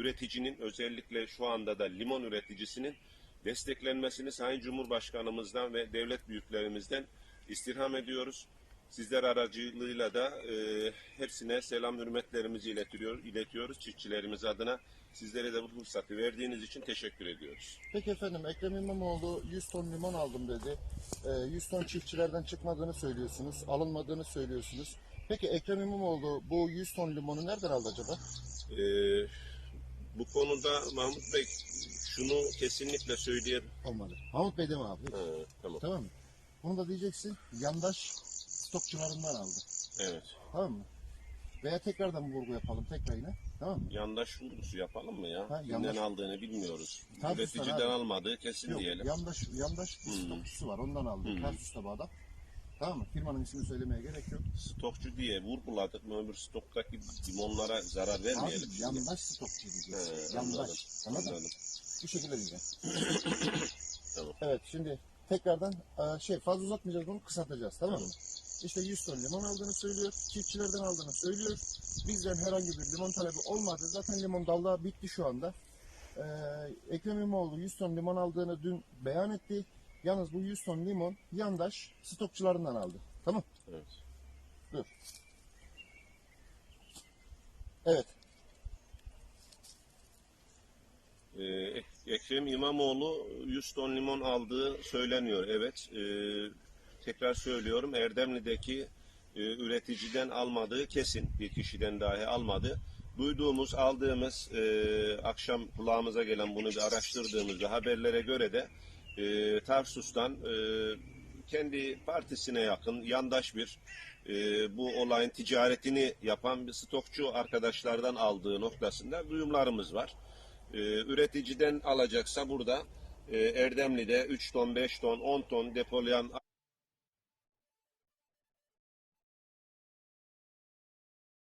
üreticinin özellikle şu anda da limon üreticisinin desteklenmesini Sayın Cumhurbaşkanımızdan ve devlet büyüklerimizden istirham ediyoruz. Sizler aracılığıyla da e, hepsine selam hürmetlerimizi iletiyor, iletiyoruz çiftçilerimiz adına. Sizlere de bu fırsatı verdiğiniz için teşekkür ediyoruz. Peki efendim Ekrem İmamoğlu 100 ton limon aldım dedi. Ee, 100 ton çiftçilerden çıkmadığını söylüyorsunuz, alınmadığını söylüyorsunuz. Peki Ekrem İmamoğlu bu 100 ton limonu nereden aldı acaba? E, bu konuda Mahmut Bey şunu kesinlikle söyleyelim. Olmadı. Mahmut Bey deme abi. Ha, tamam. Tamam mı? Bunu da diyeceksin yandaş stokçularından aldı. Evet. Tamam mı? Veya tekrardan vurgu yapalım tekrar yine. Tamam mı? Yandaş vurgusu yapalım mı ya? Ha, Kimden yandaş- aldığını bilmiyoruz. Tarsus'tan Üreticiden abi. almadığı kesin Yok, diyelim. yandaş yandaş bir Hmm. stokçusu var ondan aldı. Hmm. Tarsus'ta bu adam. Tamam mı? Firmanın ismini söylemeye gerek yok. Stokçu diye vurguladık mı öbür stoktaki limonlara zarar Abi vermeyelim. yandaş stokçu diyeceğiz. He, yandaş. Anladın mı? Bu şekilde diyeceğim. Tamam. Evet şimdi tekrardan e, şey fazla uzatmayacağız bunu kısaltacağız tamam mı? İşte 100 ton limon aldığını söylüyor. Çiftçilerden aldığını söylüyor. Bizden herhangi bir limon talebi olmadı. Zaten limon dalda bitti şu anda. Ee, Ekrem İmamoğlu 100 ton limon aldığını dün beyan etti. Yalnız bu 100 ton limon yandaş stokçularından aldı. Tamam. Evet. Dur. Evet. Ee, Ek- Ekrem İmamoğlu 100 ton limon aldığı söyleniyor. Evet. Ee, tekrar söylüyorum. Erdemli'deki e, üreticiden almadığı kesin. Bir kişiden dahi almadı. Duyduğumuz, aldığımız, e, akşam kulağımıza gelen bunu bir araştırdığımızda haberlere göre de e, Tarsus'tan e, kendi partisine yakın, yandaş bir e, bu olayın ticaretini yapan bir stokçu arkadaşlardan aldığı noktasında duyumlarımız var. E, üreticiden alacaksa burada e, Erdemli'de 3 ton, 5 ton, 10 ton depolayan